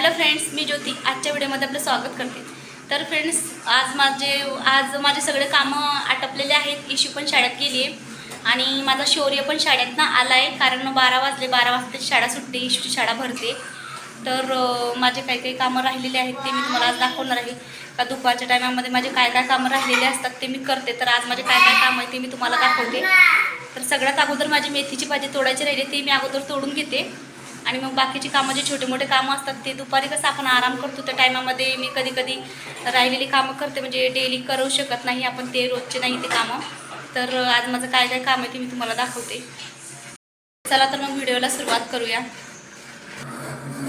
Hello friends मी ज्योती. आजच्या व्हिडिओमध्ये आपलं स्वागत करते. तर फ्रेंड्स आज माझे आज माझे सगळे कामं आटपलेले आहेत. इशू पण शाळेत गेली आहे आणि माझा शौर्य पण शाळेतनं आला आहे कारण बारा वाजले बारा वाजता शाळा सुटते इशूची शाळा भरते. तर माझे काही काही कामं राहिलेले आहेत ते मी तुम्हाला आज दाखवणार आहे. का दुपारच्या टायमामध्ये माझे काय काय कामं राहिलेले असतात ते मी करते. तर आज माझे काय काय कामं आहे ते मी तुम्हाला दाखवते. तर सगळ्यात अगोदर माझी मेथीची भाजी तोडायची राहिली ती मी अगोदर तोडून घेते. आणि मग बाकीची कामं जे छोटे मोठे कामं असतात ते दुपारी कसं आपण आराम करतो त्या टायमामध्ये मी कधी कधी राहिलेली कामं करते म्हणजे डेली करू शकत नाही आपण ते रोजचे नाही ते कामं. तर आज माझं काय काय काम आहे ते मी तुम्हाला दाखवते. चला तर मग व्हिडिओला सुरुवात करूया.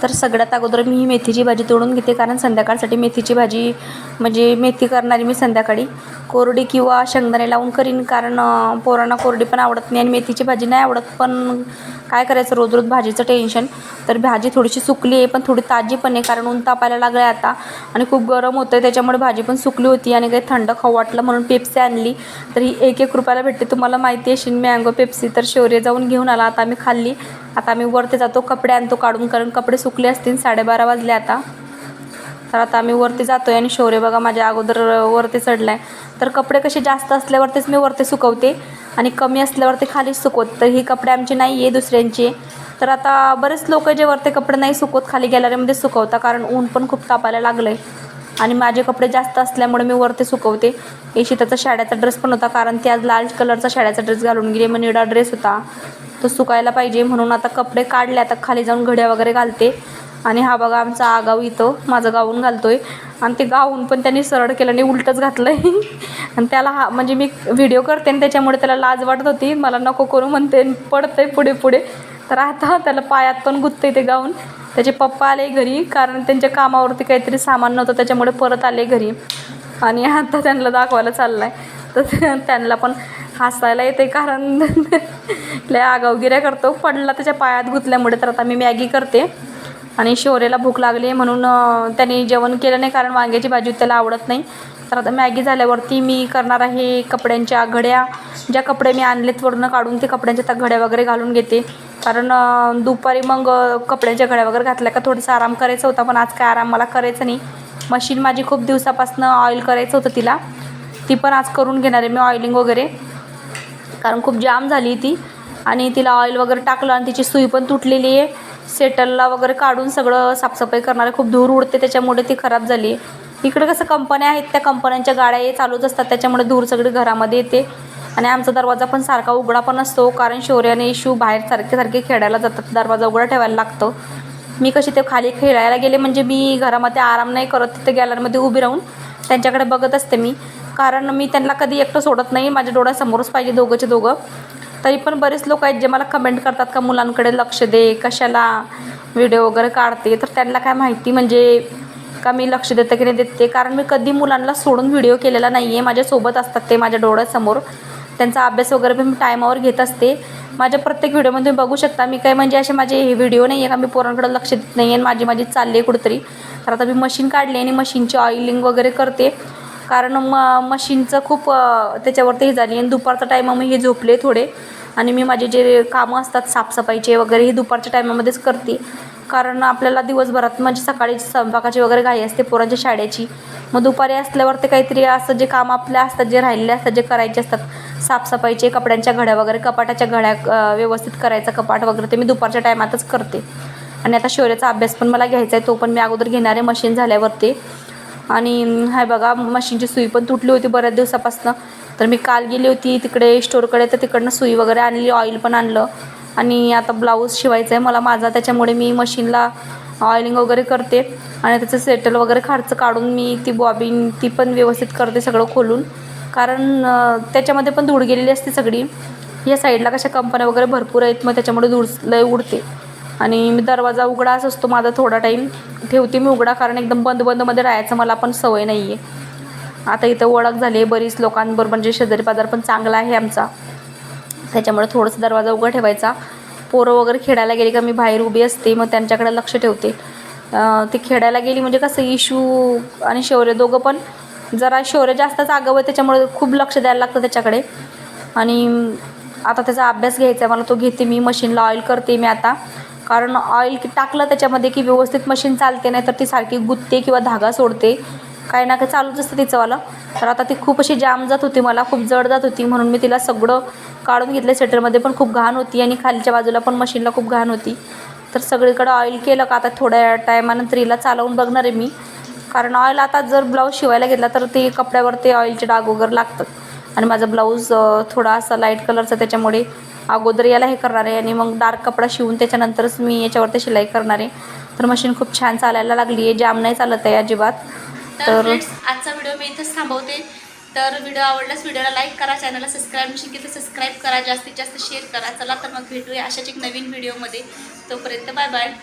तर सगळ्यात अगोदर मी ही मेथीची भाजी तोडून घेते कारण संध्याकाळसाठी मेथीची भाजी म्हणजे मेथी करणारी मी संध्याकाळी. कोरडी किंवा शेंगदाणे लावून करीन कारण पोरांना कोरडी पण आवडत नाही आणि मेथीची भाजी नाही आवडत पण काय करायचं रोज रोज भाजीचं टेन्शन. तर भाजी थोडीशी सुकली आहे पण थोडी ताजी पण आहे कारण ऊन तापायला लागलं आहे आता आणि खूप गरम होतं आहे त्याच्यामुळे भाजी पण सुकली होती आणि काही थंड खाऊ वाटलं म्हणून पेप्सी आणली. तर ही एक एक रुपयाला भेटते तुम्हाला माहिती आहे मँगो पेप्सी. तर शौर्य जाऊन घेऊन आला आता आम्ही खाल्ली. आता आम्ही वरती जातो कपडे आणतो काढून कारण कपडे सुकले असतील साडेबारा वाजले आता. तर आता आम्ही वरती जातो आहे आणि शौर्य बघा माझ्या अगोदर वरती चढला आहे तर कपडे कसे जास्त असल्यावरतीच मी वरती सुकवते आणि कमी असल्यावरती खालीच सुकवत. तर ही कपडे आमची नाही आहे दुसऱ्यांची. तर आता बरेच लोक जे वरती कपडे नाही सुकवत खाली गॅलरीमध्ये सुकवता कारण ऊन पण खूप तापायला लागलं आहे आणि माझे कपडे जास्त असल्यामुळे मी वरती सुकवते. एशी त्याचा शाड्याचा ड्रेस पण होता कारण ती आज लाल कलरचा शाड्याचा ड्रेस घालून गेली. मग निळा ड्रेस होता. तो सुकायला पाहिजे. म्हणून आता कपडे काढले. आता खाली जाऊन घड्या वगैरे घालते. आणि हा बघा आमचा आगाऊ इथं माझं गाऊन घालतोय. आणि ते गाऊन पण त्यांनी सरळ केलं आणि उलटंच घातलं आहे आणि त्याला हा म्हणजे मी व्हिडिओ करते आणि त्याच्यामुळे त्याला लाज वाटत होती. मला नको करू म्हणते. पडतंय पुढे पुढे. तर आता त्याला पायात पण गुंतते ते गाऊन. त्याचे पप्पा आले घरी कारण त्यांच्या कामावरती काहीतरी सामान नव्हतं त्याच्यामुळे परत आले घरी. आणि आता त्यांना दाखवायला चालला आहे तर त्यांना पण हसायला येते कारण लय आगावगिऱ्या करतो. पडला त्याच्या पायात गुंतल्यामुळे तर आता मी मॅगी करते. आणि शौर्याला भूक लागली आहे म्हणून त्याने त्यांनी जेवण केलं नाही कारण वांग्याची भाजी त्याला आवडत नाही. तर आता मॅगी झाल्यावरती मी करणार आहे कपड्यांच्या घड्या. ज्या कपडे मी आणलेत वरून काढून ते कपड्यांच्या त्या घड्या वगैरे घालून घेते. कारण दुपारी मग कपड्यांच्या घड्या वगैरे घातल्या का थोडासा आराम करायचा होता पण आज काय आराम मला करायचं नाही. मशीन माझी खूप दिवसापासून ऑइल करायचं होतं तिला. ती पण आज करून घेणार आहे मी ऑइलिंग वगैरे. कारण खूप जाम झाली ती. आणि तिला ऑइल वगैरे टाकलं आणि तिची सुई पण तुटलेली आहे. सेटलला वगैरे काढून सगळं साफसफाई करणार आहे खूप धूर उडते त्याच्यामुळे ती खराब झाली आहे. इकडे कसं कंपन्या आहेत त्या कंपन्यांच्या गाड्या हे चालूच असतात. त्याच्यामुळे धूर सगळी घरामध्ये येते. आणि आमचा दरवाजा पण सारखा उघडा पण असतो कारण शौर्याने इशू बाहेर सारखे सारखे खेळायला जातात. दरवाजा उघडा ठेवायला लागतो. मी कशी ते खाली खेळायला गेले म्हणजे मी घरामध्ये आराम नाही करत तिथे गॅलरीमध्ये उभी राहून त्यांच्याकडे बघत असते मी. कारण मी त्यांना कधी एकटं सोडत नाही माझ्या डोळ्यासमोरच पाहिजे दोघंचे दोघं. तरी पण बरेच लोक आहेत जे मला कमेंट करतात का मुलांकडे लक्ष दे कशाला व्हिडिओ वगैरे काढते. तर त्यांना काय माहिती म्हणजे का मी लक्ष देते की नाही देते कारण मी कधी मुलांना सोडून व्हिडिओ केलेला नाही आहे माझ्यासोबत असतात ते माझ्या डोळ्यासमोर. त्यांचा अभ्यास वगैरे पण मी टायमावर घेत असते. माझ्या प्रत्येक व्हिडिओमध्ये तुम्ही बघू शकता. मी काय म्हणजे असे माझे हे व्हिडिओ नाही आहे का? मी पोरांकडे लक्ष देत नाही आहे माझी माझी चालली आहे कुठेतरी. तर आता मी मशीन काढली आणि मशीनची ऑइलिंग वगैरे करते. कारण म मशीनचं खूप त्याच्यावरती हे झाली आणि दुपारचा टायमामध्ये हे झोपले थोडे. आणि मी माझे जे कामं असतात साफसफाईचे वगैरे हे दुपारच्या टायमामध्येच करते. कारण आपल्याला दिवसभरात म्हणजे सकाळी स्वयंपाकाची वगैरे घाई असते पोरांच्या शाळेची. मग दुपारी असल्यावर ते काहीतरी असं जे काम आपल्या असतात जे राहिलेले असतात जे करायचे असतात साफसफाईचे कपड्यांच्या घड्या वगैरे कपाटाच्या घड्या व्यवस्थित करायचा कपाट वगैरे ते मी दुपारच्या टायमातच करते. आणि आता शौर्याचा अभ्यास पण मला घ्यायचा आहे तो पण मी अगोदर घेणारे मशीन झाल्यावरती. आणि हाय बघा मशीनची सुई पण तुटली होती बऱ्याच दिवसापासून. तर मी काल गेली होती तिकडे स्टोरकडे तर तिकडनं सुई वगैरे आणली ऑइल पण आणलं. आणि आता ब्लाऊज शिवायचा आहे मला माझा त्याच्यामुळे मी मशीनला ऑइलिंग वगैरे करते. आणि त्याचं सेटल वगैरे खारचं काढून मी ती बॉबिन ती पण व्यवस्थित करते सगळं खोलून. कारण त्याच्यामध्ये पण धूळ गेलेली असते सगळी. या साईडला कशा कंपन्या वगैरे भरपूर आहेत मग त्याच्यामुळे धूळ लय उडते. आणि मी दरवाजा उघडाच असतो माझा थोडा टाईम ठेवते मी उघडा कारण एकदम बंद बंदमध्ये राहायचं मला पण सवय नाही आहे आता इथं ओळख झाली आहे बरीच लोकांबरोबर म्हणजे शेजारी बाजार पण चांगला आहे आमचा. त्याच्यामुळे थोडंसं दरवाजा उघडा ठेवायचा. पोरं वगैरे खेळायला गेली का मी बाहेर उभी असते मग त्यांच्याकडे लक्ष ठेवते. ती खेळायला गेली म्हणजे कसं इशू आणि शौर्य दोघं पण जरा शौर्य जास्तच आगाव आहे त्याच्यामुळे खूप लक्ष द्यायला लागतं त्याच्याकडे. आणि आता त्याचा अभ्यास घ्यायचा आहे मला तो घेते मी मशीनला ऑइल करते मी आता. कारण ऑइल टाकलं त्याच्यामध्ये की व्यवस्थित मशीन चालते नाही तर ती सारखी गुत्ते किंवा धागा सोडते. काही ना काही चालूच असतं तिचंवालं तर आता ती खूप अशी जाम जात होती मला खूप जड जात होती म्हणून मी तिला सगळं काढून घेतलं स्वेटरमध्ये पण खूप घाण होती आणि खालच्या बाजूला पण मशीनला खूप घाण होती. तर सगळीकडं ऑइल केलं का आता थोड्या टायमानंतर हिला चालवून बघणार आहे मी. कारण ऑइल आता जर ब्लाऊज शिवायला घेतला तर ते कपड्यावर ते ऑइलचे डाग वगैरे लागतात. आणि माझा ब्लाऊज थोडा असा लाइट कलरचा त्याच्यामुळे अगोदर याला हे करणार आहे आणि मग डार्क कपडा शिवून त्याच्यानंतरच मी याच्यावरती शिलाई करणार आहे. तर मशीन खूप छान चालायला लागली आहे. जाम नाही चालत आहे अजिबात. तर आजचा व्हिडिओ मी इथंच थांबवते. तर व्हिडिओ आवडल्यास व्हिडिओला लाईक करा चॅनलला सबस्क्राईब नसेल केलं तर सबस्क्राईब करा जास्तीत जास्त शेअर करा. चला तर मग भेटूया अशाच एक नवीन व्हिडिओमध्ये. तोपर्यंत बाय बाय.